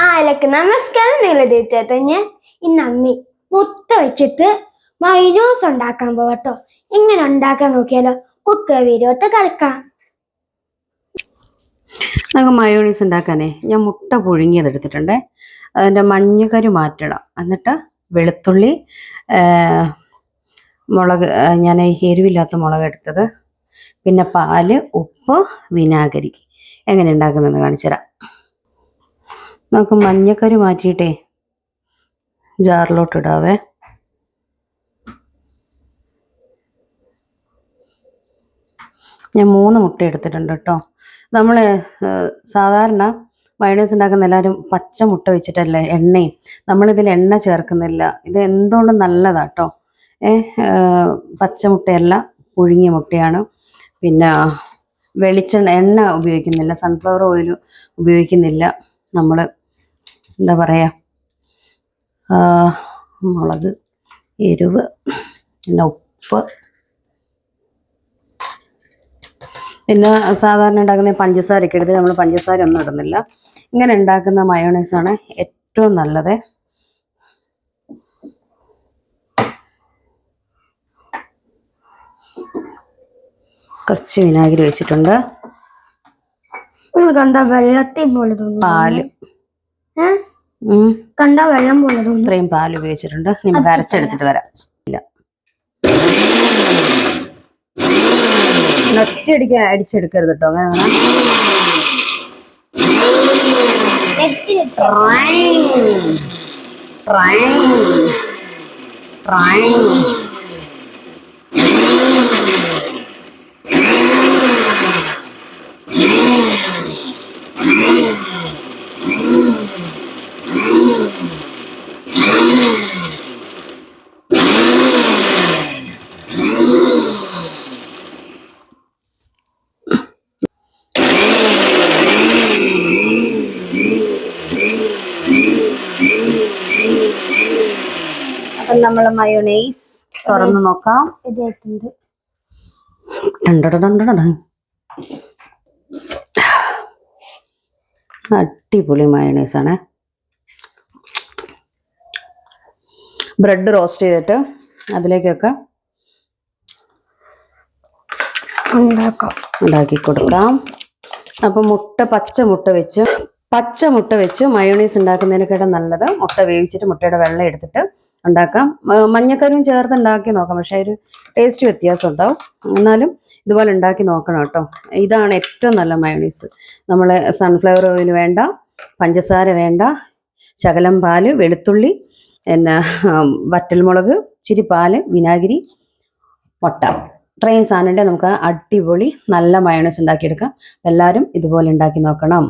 ആലക്ക് നമസ്കാരം നിലനിർത്തിയിട്ട് ഞാൻ ഇന്ന് അമ്മി മുത്ത വെച്ചിട്ട് മൈനൂസ് ഉണ്ടാക്കാൻ പോകട്ടോ ഇങ്ങനെ ഉണ്ടാക്കാൻ നോക്കിയാലോ? കുക്ക് വീഡിയോട്ട് കിടക്കാം നമുക്ക് മയോണീസ് ഉണ്ടാക്കാനേ. ഞാൻ മുട്ട പുഴുങ്ങിയത് എടുത്തിട്ടുണ്ടേ. അതിന്റെ മഞ്ഞക്കരി മാറ്റണം. എന്നിട്ട് വെളുത്തുള്ളി മുളക് ഞാൻ എരിവില്ലാത്ത മുളക് എടുത്തത്. പിന്നെ പാൽ ഉപ്പ് വിനാഗിരി. എങ്ങനെ ഉണ്ടാക്കുന്നതെന്ന് കാണിച്ചു തരാം. നമുക്ക് മഞ്ഞക്കരി മാറ്റിയിട്ടേ. ജാറിലോട്ടിടാവേ ഞാൻ മൂന്ന് മുട്ട എടുത്തിട്ടുണ്ട് കേട്ടോ. നമ്മൾ സാധാരണ മയണൈസ് ഉണ്ടാക്കുന്ന എല്ലാവരും പച്ച മുട്ട വെച്ചിട്ടല്ലേ എണ്ണയും. നമ്മളിതിൽ എണ്ണ ചേർക്കുന്നില്ല. ഇത് എന്തുകൊണ്ടും നല്ലതാ കേട്ടോ ഏ പച്ച മുട്ടയല്ല പുഴുങ്ങിയ മുട്ടയാണ്. പിന്നെ വെളിച്ചെണ്ണ എണ്ണ ഉപയോഗിക്കുന്നില്ല സൺഫ്ലവർ ഓയിൽ ഉപയോഗിക്കുന്നില്ല നമ്മൾ എന്താ പറയുക മുളക് എരിവ് പിന്നെ ഉപ്പ്. പിന്നെ സാധാരണ ഉണ്ടാക്കുന്ന പഞ്ചസാരയൊക്കെ എടുത്ത് നമ്മൾ പഞ്ചസാര ഒന്നും ഇടുന്നില്ല. ഇങ്ങനെ ഉണ്ടാക്കുന്ന മയോണൈസാണ് ഏറ്റവും നല്ലത്. കുറച്ച് വിനാഗിരി വെച്ചിട്ടുണ്ട് ഇത് കണ്ട? വെള്ളത്തിൽ പോലെ പാൽ. കണ്ട വെള്ളം പോലെ ഇത്രയും പാൽ ഉപയോഗിച്ചിട്ടുണ്ട്. നമുക്ക് അരച്ചെടുത്തിട്ട് വരാം. ഇല്ല. ഒറ്റയടിക്ക് അടിച്ചെടുക്കരുത് കേട്ടോ അങ്ങനെ. നമ്മൾ മയോണൈസ് തുറന്നു നോക്കാം. ഇതായിട്ടുണ്ട്. അടിപൊളി മയോണൈസ് ആണ്. ബ്രെഡ് റോസ്റ്റ് ചെയ്തിട്ട് അതിലേക്കൊക്കെ ഉണ്ടാക്കാം. ഉണ്ടാക്കി കൊടുക്കാം. അപ്പോൾ മുട്ട പച്ച മുട്ട വെച്ച് പച്ച മുട്ട വെച്ച് മയോണൈസ് ഉണ്ടാക്കുന്നതിനൊക്കെ നല്ലത്. മുട്ട വേവിച്ചിട്ട് മുട്ടയുടെ വെള്ളം എടുത്തിട്ട് ഉണ്ടാക്കാം. മ- മഞ്ഞക്കറിയും ചേർത്ത് ഉണ്ടാക്കി നോക്കാം. പക്ഷേ ഒരു ടേസ്റ്റ് വ്യത്യാസം ഉണ്ടാവും. എന്നാലും ഇതുപോലെ ഉണ്ടാക്കി നോക്കണം കേട്ടോ. ഇതാണ് ഏറ്റവും നല്ല മയോണൈസ് നമ്മൾ സൺഫ്ലവർ ഓയിൽ വേണ്ട പഞ്ചസാര വേണ്ട ശകലം പാൽ വെളുത്തുള്ളി പിന്നെ വറ്റൽമുളക് ഇച്ചിരി പാൽ വിനാഗിരി മുട്ട. ഇത്രയും സാധനം ഉണ്ടെങ്കിൽ നമുക്ക് അടിപൊളി നല്ല മയോണൈസ് ഉണ്ടാക്കിയെടുക്കാം. എല്ലാവരും ഇതുപോലെ ഉണ്ടാക്കി നോക്കണം.